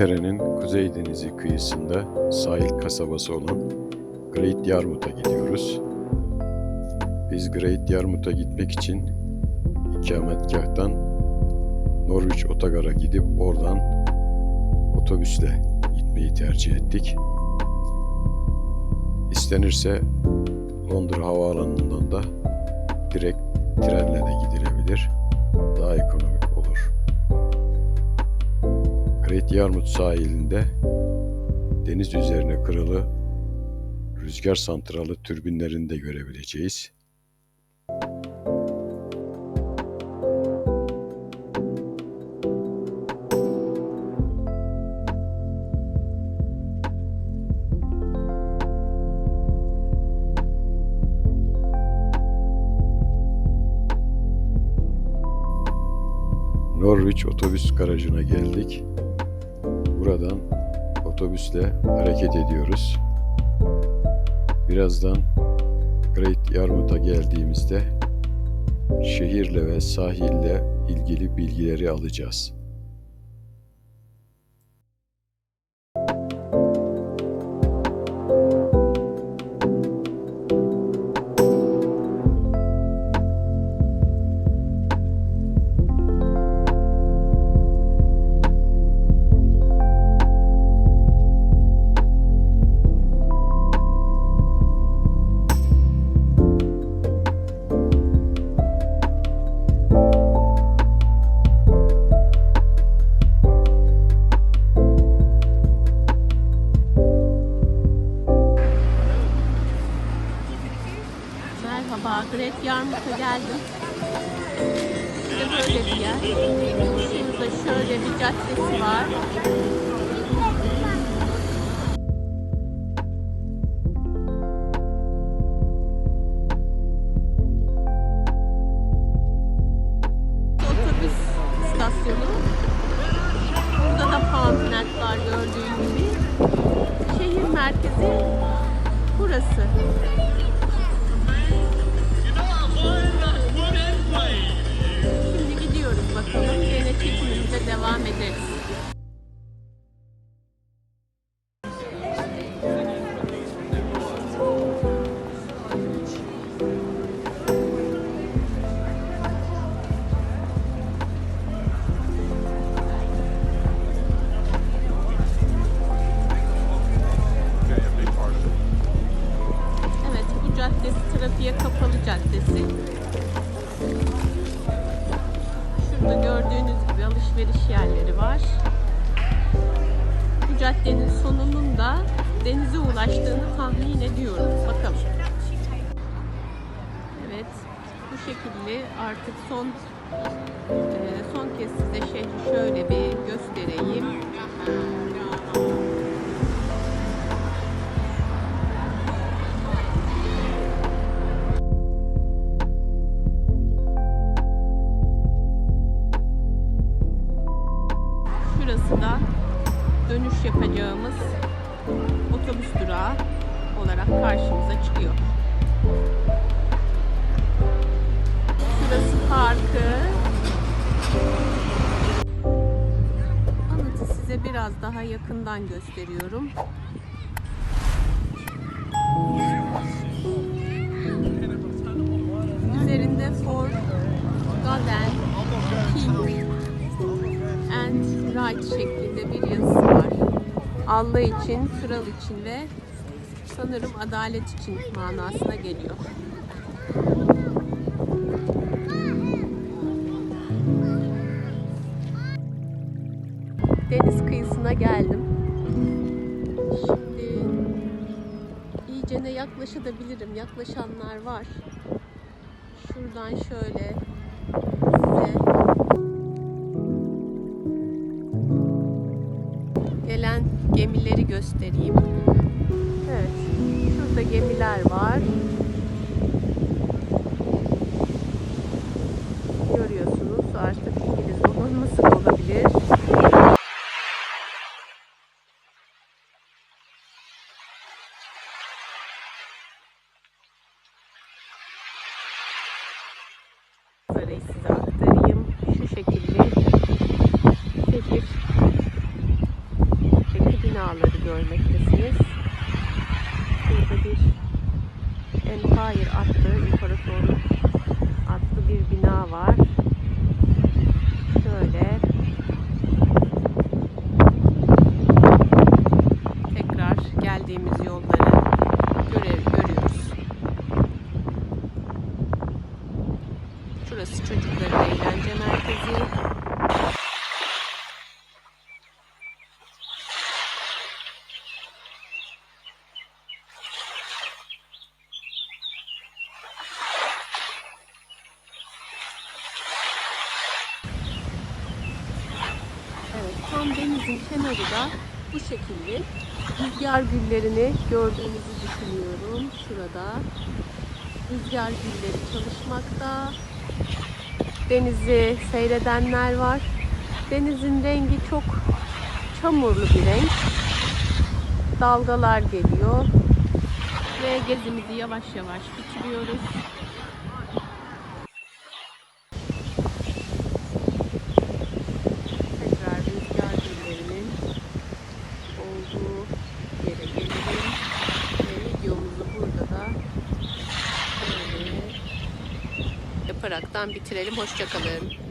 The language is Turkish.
İngiltere'nin Kuzey Denizi kıyısında sahil kasabası olan Great Yarmouth'a gidiyoruz. Biz Great Yarmouth'a gitmek için ikametgahtan Norwich Otogar'a gidip oradan otobüsle gitmeyi tercih ettik. İstenirse Londra Havaalanı'ndan da direkt trenle de gidilebilir. Daha ekonomik Great Yarmouth sahilinde deniz üzerine kırılı rüzgar santralı türbinlerini de görebileceğiz. Norwich otobüs garajına geldik. Buradan otobüsle hareket ediyoruz. Birazdan Great Yarmouth'a geldiğimizde şehirle ve sahille ilgili bilgileri alacağız. Merhaba, Great Yarmouth'a geldim. İşte böyle bir yer. Şurada şöyle bir caddesi var. Otobüs istasyonu. Burada da Fountainhead var gördüğün gibi. Şehir merkezi burası. Gracias. Caddenin sonunun da denize ulaştığını tahmin ediyorum. Bakalım. Evet, bu şekilde artık son eee, son kez size şehri şöyle bir göstereyim. Şurası da dönüş yapacağımız otobüs durağı olarak karşımıza çıkıyor. Şurası parkı. Anıtı size biraz daha yakından gösteriyorum. Üzerinde For Garden King and right şeklinde bir var. Allah için, kral için ve sanırım adalet için manasına geliyor. Deniz kıyısına geldim. Şimdi iyicene yaklaşabilirim. Yaklaşanlar var. Şuradan şöyle gelen gemileri göstereyim. Evet, şurada gemiler var. Görüyorsunuz artık İngiliz donanması olabilir. Manzarayı size aktarayım. Şu şekilde şehir görmektesiniz. Burada bir Empire adlı imparatorluk adlı bir bina var. Şöyle tekrar geldiğimiz yolları görev görüyoruz. Şurası çocukların eğlence merkezi. Evet, tam denizin kenarı da bu şekilde. Rüzgar güllerini gördüğünüzü düşünüyorum. Şurada rüzgar gülleri çalışmakta. Denizi seyredenler var. Denizin rengi çok çamurlu bir renk. Dalgalar geliyor. Ve gezimizi yavaş yavaş bitiriyoruz. Tekrar rüzgar güllerinin olduğu yere gelelim. Ve videomuzu burada da yaparaktan bitirelim. Hoşçakalın.